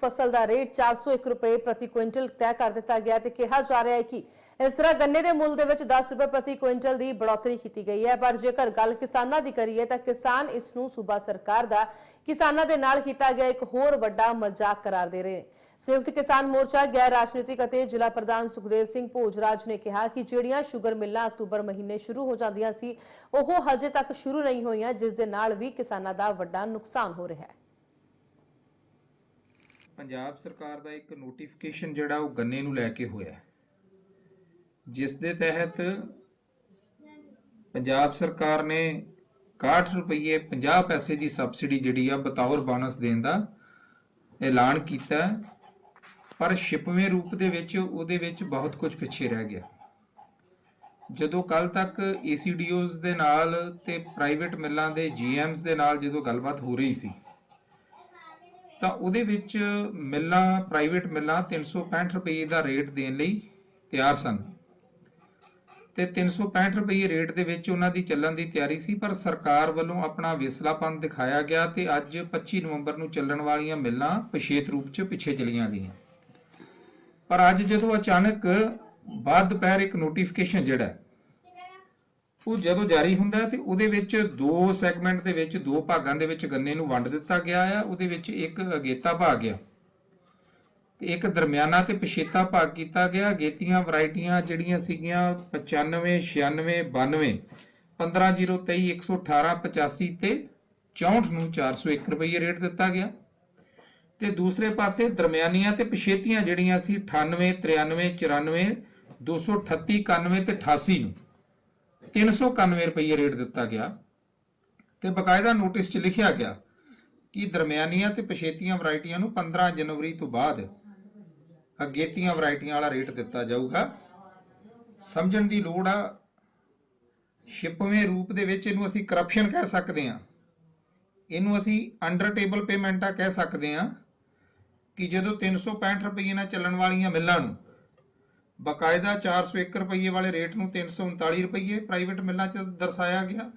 ਫਸਲ ਦਾ ਰੇਟ 401 ਰੁਪਏ ਪ੍ਰਤੀ ਕੁਇੰਟਲ ਤੈਅ ਕਰ ਦਿੱਤਾ ਗਿਆ ਤੇ ਕਿਹਾ ਜਾ ਰਿਹਾ ਹੈ ਕਿ ਇਸ ਤਰ੍ਹਾਂ ਗੰਨੇ ਦੇ ਮੁੱਲ ਦੇ ਵਿੱਚ 10 ਰੁਪਏ ਪ੍ਰਤੀ ਕੁਇੰਟਲ ਦੀ ਬੜੋਤਰੀ ਕੀਤੀ ਗਈ ਹੈ। ਪਰ ਜੇਕਰ ਗੱਲ ਕਿਸਾਨਾਂ ਦੀ ਕਰੀਏ ਤਾਂ ਕਿਸਾਨ ਇਸ ਨੂੰ ਸੂਬਾ ਸਰਕਾਰ ਦਾ, ਕਿਸਾਨਾਂ ਦੇ ਨਾਲ ਕੀਤਾ ਗਿਆ ਇੱਕ ਹੋਰ ਵੱਡਾ ਮਜ਼ਾਕ ਕਰਾਰ ਦੇ ਰਹੇ ਨੇ। ਸੰਯੁਕਤ ਕਿਸਾਨ ਮੋਰਚਾ, ਗੈਰ ਰਾਜਨੀਤਿਕ ਅਤੇ ਜ਼ਿਲ੍ਹਾ ਪ੍ਰਧਾਨ ਸੁਖਦੇਵ ਸਿੰਘ ਭੋਜਰਾਜ ਨੇ ਕਿਹਾ ਕਿ ਜਿਹੜੀਆਂ ਸ਼ੂਗਰ ਮਿੱਲਾਂ ਅਕਤੂਬਰ ਮਹੀਨੇ ਸ਼ੁਰੂ ਹੋ ਜਾਂਦੀਆਂ ਸੀ, ਉਹ ਹਜੇ ਤੱਕ ਸ਼ੁਰੂ ਨਹੀਂ ਹੋਈਆਂ, ਜਿਸ ਦੇ ਨਾਲ ਵੀ ਕਿਸਾਨਾਂ ਦਾ ਵੱਡਾ ਨੁਕਸਾਨ ਹੋ ਰਿਹਾ ਹੈ। ਪੰਜਾਬ ਸਰਕਾਰ ਦਾ ਇੱਕ ਨੋਟੀਫਿਕੇਸ਼ਨ ਜਿਹੜਾ ਉਹ ਗੰਨੇ ਨੂੰ ਲੈ ਕੇ ਹੋਇਆ ਜਿਸ ਦੇ ਤਹਿਤ ਪੰਜਾਬ ਸਰਕਾਰ ਨੇ 61 ਰੁਪਏ 50 ਪੈਸੇ ਦੀ ਸਬਸਿਡੀ ਜਿਹੜੀ ਆ ਬਤੌਰ ਬੋਨਸ ਦੇਣ ਦਾ ਐਲਾਨ ਕੀਤਾ ਪਰ ਛਿਪਵੇਂ ਰੂਪ ਦੇ ਵਿੱਚ ਉਹਦੇ ਵਿੱਚ ਬਹੁਤ ਕੁਝ ਪਿੱਛੇ ਰਹਿ ਗਿਆ। ਜਦੋਂ ਕੱਲ ਤੱਕ ACDOs ਦੇ ਨਾਲ ਤੇ ਪ੍ਰਾਈਵੇਟ ਮਿੱਲਾਂ ਦੇ GMs ਦੇ ਨਾਲ ਜਦੋਂ ਗੱਲਬਾਤ ਹੋ ਰਹੀ ਸੀ ਤਾਂ ਉਹਦੇ ਵਿੱਚ ਮਿੱਲਾਂ ਪ੍ਰਾਈਵੇਟ ਮਿੱਲਾਂ 365 ਰੁਪਏ ਦਾ ਰੇਟ ਦੇਣ ਲਈ ਤਿਆਰ ਸਨ। ਤੇ 365 ਰੁਪਏ ਰੇਟ ਦੇ ਵਿੱਚ ਉਹਨਾਂ ਦੀ ਚੱਲਣ ਦੀ ਤਿਆਰੀ ਸੀ, ਪਰ ਸਰਕਾਰ ਵੱਲੋਂ ਆਪਣਾ ਵਿਸਲਾਪਨ ਦਿਖਾਇਆ ਗਿਆ ਤੇ ਅੱਜ 25 ਨਵੰਬਰ ਨੂੰ ਚੱਲਣ ਵਾਲੀਆਂ ਮਿੱਲਾਂ ਪਛੇਤ ਰੂਪ 'ਚ ਪਿੱਛੇ ਚਲੀਆਂ ਗਈਆਂ। ਪਰ ਅੱਜ ਜਦੋਂ ਅਚਾਨਕ ਬਾਅਦ ਦੁਪਹਿਰ ਇੱਕ ਨੋਟੀਫਿਕੇਸ਼ਨ ਜਿਹੜਾ ਉਹ ਜਦੋਂ ਜਾਰੀ ਹੁੰਦਾ ਤੇ ਉਹਦੇ ਵਿੱਚ ਦੋ ਸੈਗਮੈਂਟ ਦੇ ਵਿੱਚ, ਦੋ ਭਾਗਾਂ ਦੇ ਵਿੱਚ ਗੰਨੇ ਨੂੰ ਵੰਡ ਦਿੱਤਾ ਗਿਆ ਆ, ਉਹਦੇ ਵਿੱਚ ਇੱਕ ਅਗੇਤਾ ਭਾਗ ਗਿਆ ਤੇ ਇੱਕ ਦਰਮਿਆਨਾ ਤੇ ਪਛੇਤਾ ਭਾਗ ਕੀਤਾ ਗਿਆ। ਅਗੇਤੀਆਂ ਵੈਰਾਈਟੀਆਂ ਜਿਹੜੀਆਂ ਸੀਗੀਆਂ 95 96 92 15023 118 85 ਤੇ 64 ਨੂੰ 401 ਰੁਪਏ ਰੇਟ ਦਿੱਤਾ ਗਿਆ। ਤੇ ਦੂਸਰੇ ਪਾਸੇ ਦਰਮਿਆਨੀਆਂ ਤੇ ਪਛੇਤੀਆਂ ਜਿਹੜੀਆਂ ਸੀ 98 93 94 238 91 ਤੇ 88 ਨੂੰ। 391 ਰੁਪਏ ਰੇਟ ਦਿੱਤਾ ਗਿਆ ਤੇ ਬਕਾਇਦਾ ਨੋਟਿਸ 'ਚ ਲਿਖਿਆ ਗਿਆ ਕਿ ਦਰਮਿਆਨੀਆਂ ਤੇ ਪਛੇਤੀਆਂ ਵੈਰਾਈਟੀਆਂ ਨੂੰ 15 ਜਨਵਰੀ ਤੋਂ ਬਾਅਦ ਅਗੇਤੀਆਂ ਵੈਰਾਈਟੀਆਂ ਵਾਲਾ ਰੇਟ ਦਿੱਤਾ ਜਾਊਗਾ। ਸਮਝਣ ਦੀ ਲੋੜ ਆ, ਛਿਪਵੇਂ ਰੂਪ ਦੇ ਵਿੱਚ ਇਹਨੂੰ ਅਸੀਂ ਕਰਪਸ਼ਨ ਕਹਿ ਸਕਦੇ ਹਾਂ। ਇਹਨੂੰ ਅਸੀਂ ਅੰਡਰ ਟੇਬਲ ਪੇਮੈਂਟਾਂ ਕਹਿ ਸਕਦੇ ਹਾਂ ਕਿ ਜਦੋਂ 365 ਰੁਪਏ ਨਾਲ ਚੱਲਣ ਵਾਲੀਆਂ ਮਿੱਲਾਂ ਨੂੰ ਬਕਾਇਦਾ 401 ਰੁਪਏ ਵਾਲੇ ਰੇਟ ਨੂੰ 339 ਰੁਪਏ ਪ੍ਰਾਈਵੇਟ ਮਿੱਲਾਂ 'ਚ ਦਰਸਾਇਆ ਗਿਆ।